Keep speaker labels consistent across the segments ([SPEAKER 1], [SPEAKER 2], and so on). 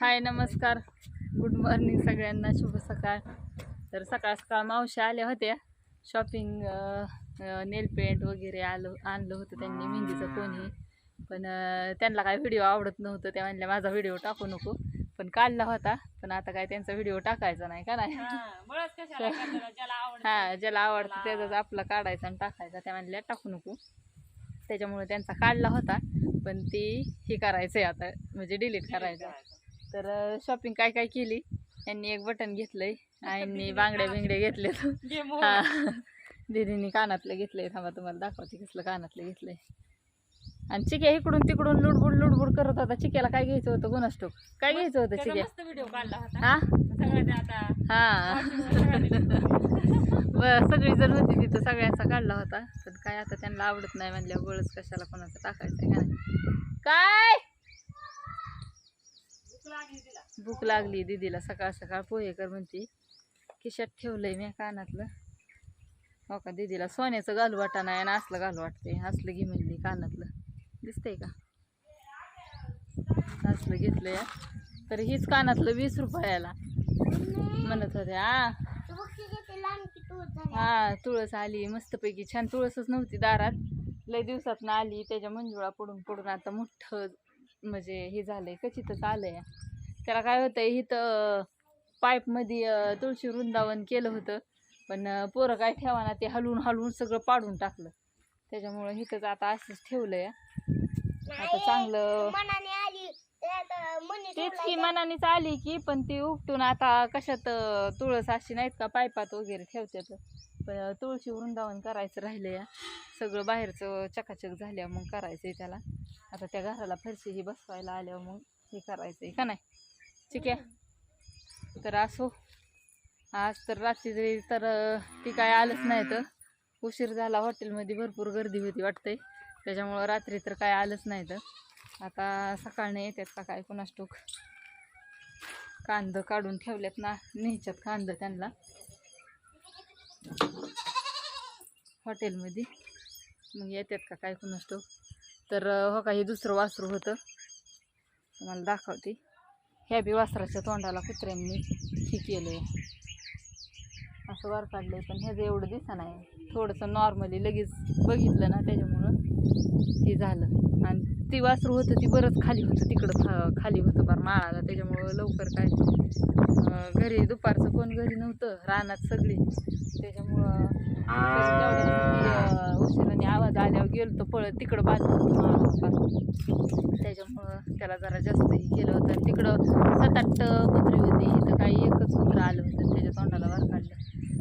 [SPEAKER 1] हाय नमस्कार. Good morning सगळ्यांना. शुभ सकाळ. तर सकाळ सकाळ मावशी आल्या होत्या. शॉपिंग नेल पेंट वगैरे आलं आणलं होतं त्यांनी मेहंदीचं कोणी. पण त्यांना काय व्हिडिओ आवडत नव्हतं. त्या म्हणल्या माझा व्हिडिओ टाकू नको. पण काढला होता. पण आता काय त्यांचा व्हिडिओ टाकायचा नाही का नाही? हा ज्याला आवडतं. त्याचाच आपला काढायचा आणि टाकायचा. त्या म्हणल्या टाकू नको. त्याच्यामुळे त्यांचा काढला होता. पण ती हे करायचंय आता म्हणजे डिलीट करायचं. तर शॉपिंग काय काय केली? यांनी एक बटन घेतलंय. आईंनी बांगड्या बिंगड्या घेतले हा. दीदींनी कानातलं घेतलंय. थांबा तुम्हाला दाखवते कसलं कानातलं घेतलंय. आणि चिक्या इकडून तिकडून लुडबुड लुडबुड करत होता. चिक्याला काय घ्यायचं होतं? गुणाष्टोक काय घ्यायचं होतं चिक्या?
[SPEAKER 2] व्हिडिओ काढला होता.
[SPEAKER 1] हा? हा. बर सगळी जण होती तिथं. सगळ्यांचा काढला होता. पण काय आता त्यांना आवडत नाही म्हणल्या बळच कशाला कोणाचं टाकायचं का नाही? काय? भूक लागली दीदीला. सकाळ सकाळ पोहे कर म्हणते. खिशात ठेवलंय मी कानातलं. हो का दीदीला सोन्याचं घालू वाटा नाही आणि असलं घालू वाटते असलं घे म्हणली कानातलं. दिसतंय का? असलं घेतलंय. तर हीच कानातलं वीस रुपयाला. म्हणत होते हा हा तुळस आली मस्तपैकी. छान तुळसच नव्हती दारात. लय दिवसात आली त्याच्या मंजुळा पडून पडून आता मोठं म्हणजे हे झालंय कचितच आलंय. त्याला काय होतंय इथं पाईपमध्ये तुळशी वृंदावन केलं होतं. पण पोरं काय ठेवाना ते हलवून हलवून सगळं पाडून टाकलं. त्याच्यामुळं इथंच आता असंच ठेवलंय. आता चांगलं तेच की मनानेच आली की पण ती उपटून आता कशात तुळस अशी नाहीत का पायपात वगैरे ठेवतात पण तुळशी वृंदावन करायचं राहिलं या सगळं बाहेरचं चकाचक झाल्यावर मग करायचंय त्याला. आता त्या घराला फरशी ही बसवायला आल्यावर मग हे करायचंय का नाही? ठीक आहे. तर असो. आज तर रात्री तर ती काय आलंच नाही तर. उशीर झाला हॉटेलमध्ये भरपूर गर्दी होती वाटतंय. त्याच्यामुळं रात्री तर काय आलंच नाही तर. आता सकाळने येतात का काय कुणास टोक कांदं काढून ठेवल्यात ना न्यायच्यात कांदं त्यांना. हॉटेलमध्ये. मग येतात का काय कुणास टोक तर हो का हे दुसरं वासरू होतं. तुम्हाला दाखवते. ह्या बी वासराच्या तोंडाला कुत्र्यांनी हे केलं असं वर काढलंय पण ह्याचं एवढं दिसा नाही. थोडंसं नॉर्मली लगेच बघितलं ना त्याच्यामुळं हे झालं. आणि ती वासरू होतं ती बरंच खाली होतं तिकडं खा खाली होतं बार माळाला. त्याच्यामुळं लवकर काय घरी दुपारचं कोण घरी नव्हतं रानात सगळी. त्याच्यामुळं उशिराने आल्यावर गेलो तर पळत तिकडं बाजूला त्याच्यामुळं त्याला जरा जास्त हे केलं होतं. तिकडं सात आठ कुत्री होती. इथं काही एकच कुत्रं आलं होतं. त्याच्या तोंडाला वर काढलं.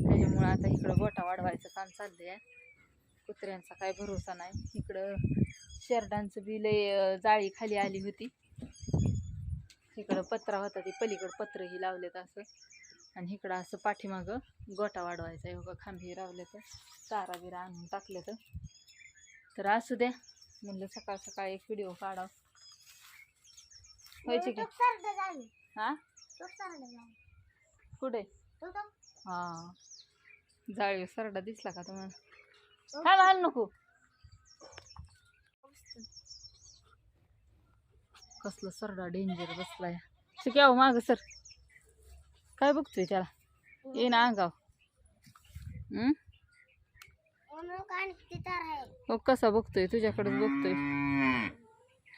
[SPEAKER 1] त्याच्यामुळं आता इकडं गोठा वाढवायचं काम आहे कुत्र्यांचा काय भरोसा नाही. इकडं शेरडांचं बी लय जाळी खाली आली होती. इकडं पत्रा होता ते. पलीकडं पत्रही लावलेत असं. आणि इकडं असं पाठीमागं गोटा वाढवायचा. आहे बघा खांबी लावले तर चारा बिरा आणून टाकले तर तर असू द्या म्हणलं सकाळ सकाळ एक व्हिडिओ काढाव. व्हायचे की? हा? कुठे? हा. जाळी सरडा दिसला का तुम्हाला? काय घाल नको? कसलं सरडा डेंजर बसलाय. शिक्याव हो माग सर. काय बघतोय त्याला? ये ना अंगाव हम्म? हो कसा बघतोय? तुझ्याकडेच बघतोय.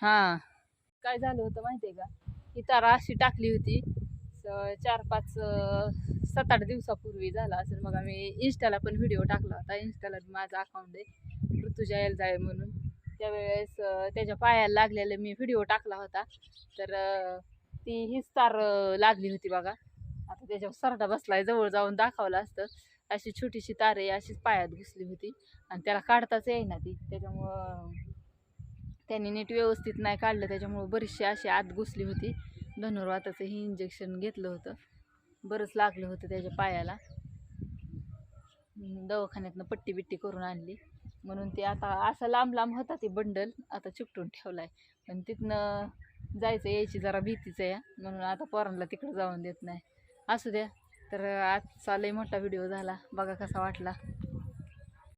[SPEAKER 1] हा. काय झालं होतं माहितीये का? ही तारा अशी टाकली होती. स- चार पाच सात आठ दिवसापूर्वी झाला असेल. मग आम्ही इन्स्टाला पण व्हिडिओ टाकला होता. इन्स्टाला माझा अकाउंट आहे. ऋतुजा एलजाळे म्हणून. त्यावेळेस त्याच्या पायाला लागलेला मी व्हिडिओ टाकला होता. तर ती हीच तार लागली होती बघा. आता त्याच्यावर सरडा बसलाय जवळ जाऊन दाखवलं असतं. अशी छोटीशी तारे अशीच पायात घुसली होती आणि त्याला काढताच येईना ती. त्याच्यामुळं त्यांनी नीट व्यवस्थित नाही काढलं त्याच्यामुळं बरीचशी अशी आत घुसली होती. धनुर्वाताचं हे इंजेक्शन घेतलं होतं. बरंच लागलं होतं त्याच्या पायाला. दवाखान्यातनं पट्टी बिट्टी करून आणली. म्हणून ते आता असं लांब लांब होता ते बंडल आता चिकटून आहे पण तिथनं जायचं यायची जरा भीतीचं आहे. म्हणून आता पोरांना तिकडं जाऊन देत नाही. असू द्या. तर आजचा चालय मोठा व्हिडिओ झाला. बघा कसा वाटला.